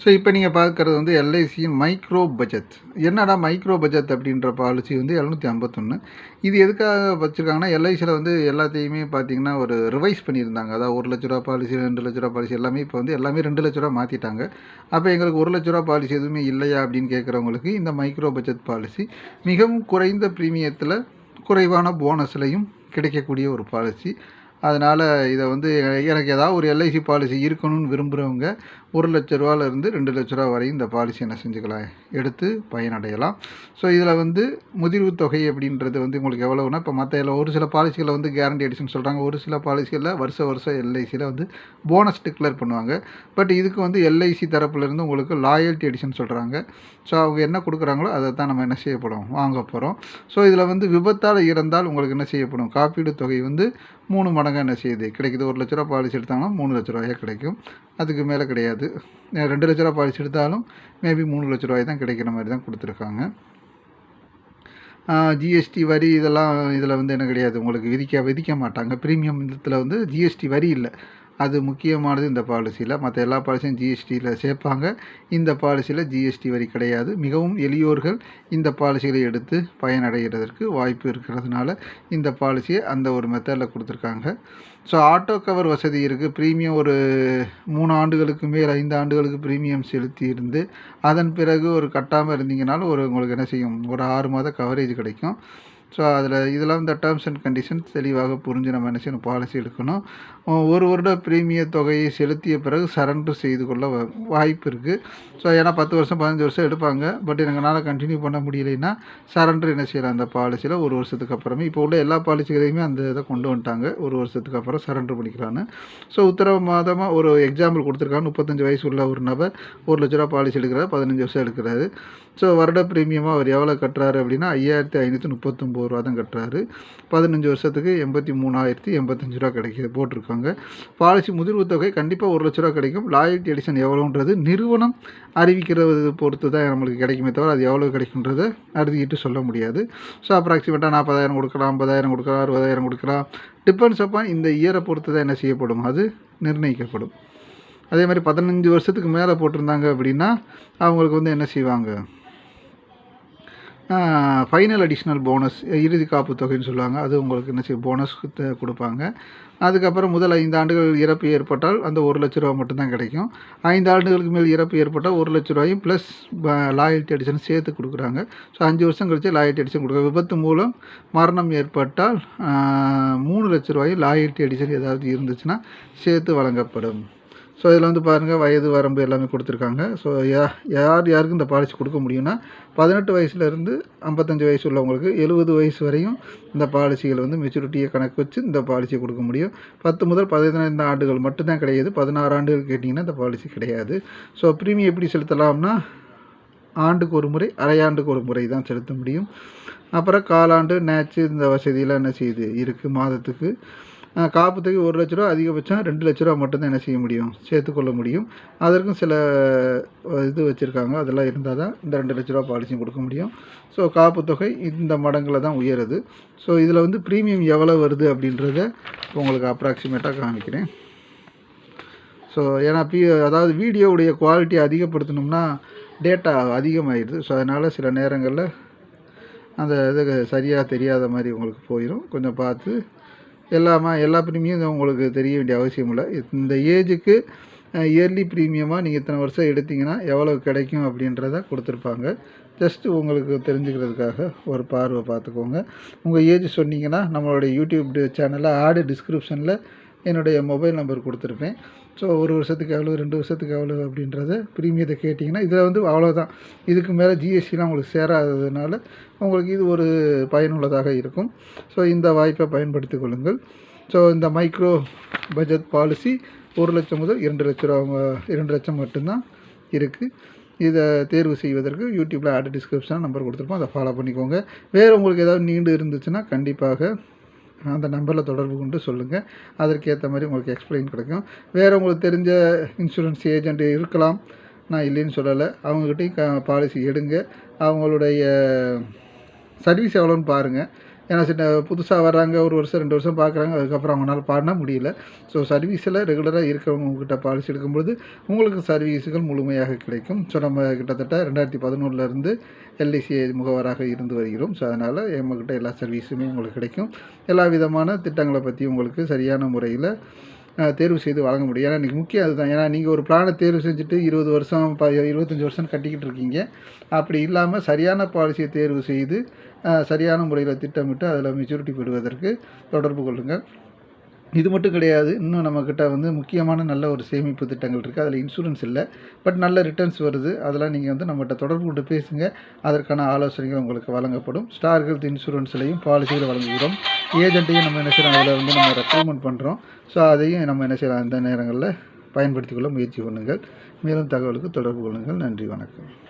So இப்போ நீங்கள் பார்க்குறது வந்து எல்ஐசியின் மைக்ரோ பட்ஜெட் என்னடா மைக்ரோ பட்ஜெட் அப்படின்ற பாலிசி வந்து எழுநூற்றி ஐம்பத்தொன்று இது எதுக்காக வச்சுருக்காங்கன்னா எல்ஐசியில் வந்து எல்லாத்தையுமே பார்த்தீங்கன்னா ஒரு ரிவைஸ் பண்ணியிருந்தாங்க. அதாவது ஒரு லட்ச ரூபா பாலிசி ரெண்டு லட்ச ரூபா பாலிசி எல்லாமே இப்போ வந்து எல்லாமே ரெண்டு லட்ச ரூபா மாற்றிட்டாங்க அப்போ எங்களுக்கு ஒரு லட்ச ரூபா பாலிசி எதுவுமே இல்லையா அப்படின்னு கேட்குறவங்களுக்கு இந்த மைக்ரோ பட்ஜெட் பாலிசி மிகவும் குறைந்த ப்ரீமியத்தில் குறைவான போனஸ்லையும் கிடைக்கக்கூடிய ஒரு பாலிசி அதனால் இதை வந்து எனக்கு ஏதாவது ஒரு எல்ஐசி பாலிசி இருக்கணும்னு விரும்புகிறவங்க ஒரு லட்ச ரூபாலேருந்து ரெண்டு லட்ச ரூபா வரையும் இந்த பாலிசி என்ன செஞ்சுக்கலாம் எடுத்து பயனடையலாம். ஸோ இதில் வந்து முதிர்வு தொகை அப்படின்றது வந்து உங்களுக்கு எவ்வளோனா இப்போ மற்ற ஒரு சில பாலிசிகளை வந்து கேரண்டி எடிஷன் சொல்கிறாங்க ஒரு சில பாலிசிகளில் வருஷ வருஷம் எல்ஐசியில் வந்து போனஸ் டிக்ளேர் பண்ணுவாங்க. பட் இதுக்கு வந்து எல்ஐசி தரப்புலேருந்து உங்களுக்கு லாயல்ட்டி எடிஷன் சொல்கிறாங்க ஸோ அவங்க என்ன கொடுக்குறாங்களோ அதை தான் நம்ம என்ன செய்யப்படும் வாங்க போகிறோம் ஸோ இதில் வந்து விபத்தால் இறந்தால் உங்களுக்கு என்ன செய்யப்படும்? காப்பீடு தொகை வந்து மூணு மடங்காக என்ன செய்யுது? கிடைக்குது. ஒரு லட்ச ரூபா பாலிசி எடுத்தாங்கன்னா மூணு லட்ச ரூபாயாக கிடைக்கும். அதுக்கு மேலே கிடையாது. ரெண்டு லட்ச ரூபா பாலிசி எடுத்தாலும் மேபி மூணு லட்ச ரூபாய் தான் கிடைக்கிற மாதிரி தான் கொடுத்துருக்காங்க. ஜிஎஸ்டி வரி இதெல்லாம் இதில் வந்து என்ன கிடையாது. உங்களுக்கு விதிக்க விதிக்க மாட்டாங்க. ப்ரீமியம் இதில் வந்து ஜிஎஸ்டி வரி இல்லை. அது முக்கியமானது இந்த பாலிசியில். மற்ற எல்லா பாலிசியும் ஜிஎஸ்டியில் சேர்ப்பாங்க. இந்த பாலிசியில் ஜிஎஸ்டி வரி கிடையாது. மிகவும் எளியோர்கள் இந்த பாலிசிகளை எடுத்து பயனடைகிறதற்கு வாய்ப்பு இருக்கிறதுனால இந்த பாலிசியை அந்த ஒரு மெத்தடில் கொடுத்துருக்காங்க. ஸோ ஆட்டோ கவர் வசதி இருக்குது ப்ரீமியம் ஒரு மூணு ஆண்டுகளுக்கு மேல் ஐந்து ஆண்டுகளுக்கு ப்ரீமியம் செலுத்தி இருந்து அதன் பிறகு ஒரு கட்டாமல் இருந்தீங்கனாலும் ஒரு உங்களுக்கு என்ன செய்யும்? ஒரு ஆறு மாத கவரேஜ் கிடைக்கும். ஸோ அதில் இதெல்லாம் இந்த டேர்ம்ஸ் அண்ட் கண்டிஷன்ஸ் தெளிவாக புரிஞ்சு நம்ம என்ன செய்யணும்? பாலிசி எடுக்கணும். ஒரு வருட பிரீமிய தொகையை செலுத்திய பிறகு சரண்டர் செய்து கொள்ள வாய்ப்பு இருக்குது ஸோ ஏன்னா பத்து வருஷம் பதினஞ்சு வருஷம் எடுப்பாங்க. பட் எங்களால் கண்டினியூ பண்ண முடியலைன்னா சரண்டர் என்ன செய்யலாம்? அந்த பாலிசியில் ஒரு வருஷத்துக்கு அப்புறமே இப்போ உள்ள எல்லா பாலிசிகளையுமே அந்த இதை கொண்டு வந்துட்டாங்க. ஒரு வருஷத்துக்கு அப்புறம் சரண்டர் பண்ணிக்கலான்னு ஸோ உத்தரவாதமாக ஒரு எக்ஸாம்பிள் கொடுத்துருக்காங்க. முப்பத்தஞ்சு வயசு உள்ள ஒரு நபர் ஒரு லட்ச ரூபா பாலிசி எடுக்கிறார் பதினஞ்சு வருஷம் எடுக்கிறாரு. ஸோ வருட பிரீமியமாக அவர் எவ்வளோ கட்டுறாரு அப்படின்னா ஐயாயிரத்தி ஐநூற்றி முப்பத்தொம்போது ரூபா தான் கட்டுறாரு. பதினஞ்சு வருஷத்துக்கு எண்பத்தி மூணாயிரத்தி எண்பத்தஞ்சு ரூபா கிடைக்கிது போட்டிருக்காங்க. பாலிசி முதிர்வு தொகை கண்டிப்பாக ஒரு லட்ச ரூபா கிடைக்கும். லாயல்ட்டி அடிஷன் எவ்வளோன்றது நிறுவனம் அறிவிக்கிறது பொறுத்து தான் நம்மளுக்கு கிடைக்குமே தவிர அது எவ்வளோ கிடைக்குன்றதை அறுதிக்கிட்டு சொல்ல முடியாது. ஸோ அப்ராக்சிமேட்டாக நாற்பதாயிரம் கொடுக்கலாம் ஐம்பதாயிரம் கொடுக்கலாம் அறுபதாயிரம் கொடுக்கலாம். டிபெண்ட்ஸ் அப்பான் இந்த இயரை பொறுத்து தான் என்ன செய்யப்படும். அது நிர்ணயிக்கப்படும். அதே மாதிரி பதினஞ்சு வருஷத்துக்கு மேலே போட்டிருந்தாங்க அப்படின்னா அவங்களுக்கு வந்து என்ன செய்வாங்க? ஃபைனல் அடிஷ்னல் போனஸ் இறுதி காப்பு தொகைன்னு சொல்லுவாங்க. அது உங்களுக்கு என்ன செய்யும்? போனஸ் கொடுப்பாங்க. அதுக்கப்புறம் முதல் ஐந்து ஆண்டுகள் இறப்பு ஏற்பட்டால் அந்த ஒரு லட்ச ரூபா மட்டும்தான் கிடைக்கும். ஐந்து ஆண்டுகளுக்கு மேல் இறப்பு ஏற்பட்டால் ஒரு லட்ச ரூபாயும் ப்ளஸ் லாயல்ட்டி அடிஷன் சேர்த்து கொடுக்குறாங்க. ஸோ அஞ்சு வருஷம் கழிச்சு லாயல்ட்டி அடிஷன் கொடுக்குற விபத்து மூலம் மரணம் ஏற்பட்டால் மூணு லட்ச ரூபாயும் லாயல்ட்டி அடிஷன் ஏதாவது இருந்துச்சுன்னா சேர்த்து வழங்கப்படும். ஸோ இதில் வந்து பாருங்கள் வயது வரம்பு எல்லாமே கொடுத்துருக்காங்க. ஸோ யா யார் யாருக்கு இந்த பாலிசி கொடுக்க முடியும்னா பதினெட்டு வயசுலேருந்து ஐம்பத்தஞ்சு வயசு உள்ளவங்களுக்கு எழுபது வயசு வரையும் இந்த பாலிசிகள் வந்து மெச்சூரிட்டியை கணக்கு வச்சு இந்த பாலிசியை கொடுக்க முடியும். பத்து முதல் பதினைந்து ஆண்டுகள் மட்டும்தான் கிடையாது. பதினாறு ஆண்டுகள் கேட்டிங்கன்னா இந்த பாலிசி கிடையாது. ஸோ ப்ரீமியம் எப்படி செலுத்தலாம்னா ஆண்டுக்கு ஒரு முறை அரையாண்டுக்கு ஒரு முறை தான் செலுத்த முடியும். அப்புறம் காலாண்டு நேச்சு இந்த வசதியெல்லாம் என்ன செய்யுது? இருக்குது மாதத்துக்கு. காப்பத்துக்கு காப்புத்தொகை ஒரு லட்ச ரூபா அதிகபட்சம் ரெண்டு லட்ச ரூபா மட்டும்தான் என்ன செய்ய முடியும்? சேர்த்துக்கொள்ள முடியும். அதற்கும் சில இது வச்சுருக்காங்க. அதெல்லாம் இருந்தால் தான் இந்த ரெண்டு லட்ச ரூபா பாலிசியும் கொடுக்க முடியும். ஸோ காப்பு தொகை இந்த மடங்கில் தான் உயருது. ஸோ இதில் வந்து ப்ரீமியம் எவ்வளோ வருது அப்படின்றத உங்களுக்கு அப்ராக்சிமேட்டாக காமிக்கிறேன். ஸோ ஏன்னா பி அதாவது வீடியோவுடைய குவாலிட்டி அதிகப்படுத்தணும்னா டேட்டா அதிகமாகிடுது ஸோ அதனால் சில நேரங்களில் அந்த இது சரியாக தெரியாத மாதிரி உங்களுக்கு போயிடும் கொஞ்சம் பார்த்து எல்லாமே எல்லா ப்ரீமியம் உங்களுக்கு தெரிய வேண்டிய அவசியம் இல்லை. இந்த ஏஜுக்கு இயர்லி ப்ரீமியமாக நீங்கள் இத்தனை வருஷம் எடுத்தீங்கன்னா எவ்வளோ கிடைக்கும் அப்படின்றத கொடுத்துருப்பாங்க. ஜஸ்ட்டு உங்களுக்கு தெரிஞ்சுக்கிறதுக்காக ஒரு பார்வை பார்த்துக்கோங்க. உங்கள் ஏஜ் சொன்னீங்கன்னா நம்மளுடைய யூடியூப் சேனலில் ஆடு டிஸ்கிரிப்ஷனில் என்னுடைய மொபைல் நம்பர் கொடுத்துருப்பேன். ஸோ ஒரு வருஷத்துக்கு எவ்வளோ ரெண்டு வருஷத்துக்கு எவ்வளோ அப்படின்றத ப்ரீமியத்தை கேட்டிங்கன்னா இதில் வந்து அவ்வளோதான் இதுக்கு மேலே ஜிஎஸ்டிலாம் உங்களுக்கு சேராததுனால உங்களுக்கு இது ஒரு பயனுள்ளதாக இருக்கும். ஸோ இந்த வாய்ப்பை பயன்படுத்தி கொள்ளுங்கள். ஸோ இந்த மைக்ரோ பட்ஜெட் பாலிசி ஒரு லட்சம் முதல் இரண்டு லட்ச ரூபா இரண்டு லட்சம் மட்டும்தான் இருக்குது இதை தேர்வு செய்வதற்கு யூடியூப்பில் ஆட் டிஸ்கிரிப்ஷன் நம்பர் கொடுத்துருப்போம். அதை ஃபாலோ பண்ணிக்கோங்க. வேறு உங்களுக்கு ஏதாவது நீண்டு இருந்துச்சுன்னா கண்டிப்பாக அந்த நம்பரில் தொடர்பு கொண்டு சொல்லுங்கள் அதற்கேற்ற மாதிரி உங்களுக்கு எக்ஸ்பிளைன் கிடைக்கும். வேறு உங்களுக்கு தெரிஞ்ச இன்சூரன்ஸ் ஏஜென்ட் இருக்கலாம். நான் இல்லைன்னு சொல்லலை. அவங்கக்கிட்டையும் க பாலிசி எடுங்க. அவங்களுடைய சர்வீஸ் எவ்வளோன்னு பாருங்கள் ஏன்னா சின்ன புதுசாக வர்றாங்க ஒரு வருஷம் ரெண்டு வருஷம் பார்க்குறாங்க அதுக்கப்புறம் அவங்களால பாடினா முடியல. ஸோ சர்வீஸில் ரெகுலராக இருக்கிறவங்க உங்ககிட்ட பாலிசி எடுக்கும்பொழுது உங்களுக்கு சர்வீஸுகள் முழுமையாக கிடைக்கும். ஸோ நம்ம கிட்டத்தட்ட ரெண்டாயிரத்தி பதினொன்றுலேருந்து எல்ஐசி முகவராக இருந்து வருகிறோம். ஸோ அதனால் எம்மக்கிட்ட எல்லா சர்வீஸுமே உங்களுக்கு கிடைக்கும். எல்லா விதமான திட்டங்களை பற்றி உங்களுக்கு சரியான முறையில் தேர்வு செய்து வழங்க முடியும். ஏன்னா இன்றைக்கி முக்கியம் அதுதான். ஏன்னா நீங்கள் ஒரு பிளானை தேர்வு செஞ்சுட்டு இருபது வருஷம் ப இருபத்தஞ்சி வருஷம் கட்டிக்கிட்டு இருக்கீங்க. அப்படி இல்லாமல் சரியான பாலிசியை தேர்வு செய்து சரியான முறையில் திட்டமிட்டு அதில் மெச்சூரிட்டி பெறுவதற்கு தொடர்பு கொள்ளுங்கள் இது மட்டும் கிடையாது. இன்னும் நம்மக்கிட்ட வந்து முக்கியமான நல்ல ஒரு சேமிப்பு திட்டங்கள் இருக்குது அதில் இன்சூரன்ஸ் இல்லை. பட் நல்ல ரிட்டர்ன்ஸ் வருது. அதெல்லாம் நீங்கள் வந்து நம்மகிட்ட தொடர்பு கொண்டு பேசுங்க. அதற்கான ஆலோசனைகள் உங்களுக்கு வழங்கப்படும். ஸ்டார் ஹெல்த் இன்சூரன்ஸ்லையும் பாலிசிகளை வழங்குகிறோம். ஏஜென்ட்டையும் நம்ம என்ன செய்யலாம் அதில் வந்து நம்ம ரெக்கமெண்ட் பண்ணுறோம் ஸோ அதையும் நம்ம என்ன செய்யலாம்? அந்த நேரங்களில் பயன்படுத்திக்கொள்ள முயற்சி பண்ணுங்கள். மேலும் தகவலுக்கு தொடர்பு கொள்ளுங்கள். நன்றி. வணக்கம்.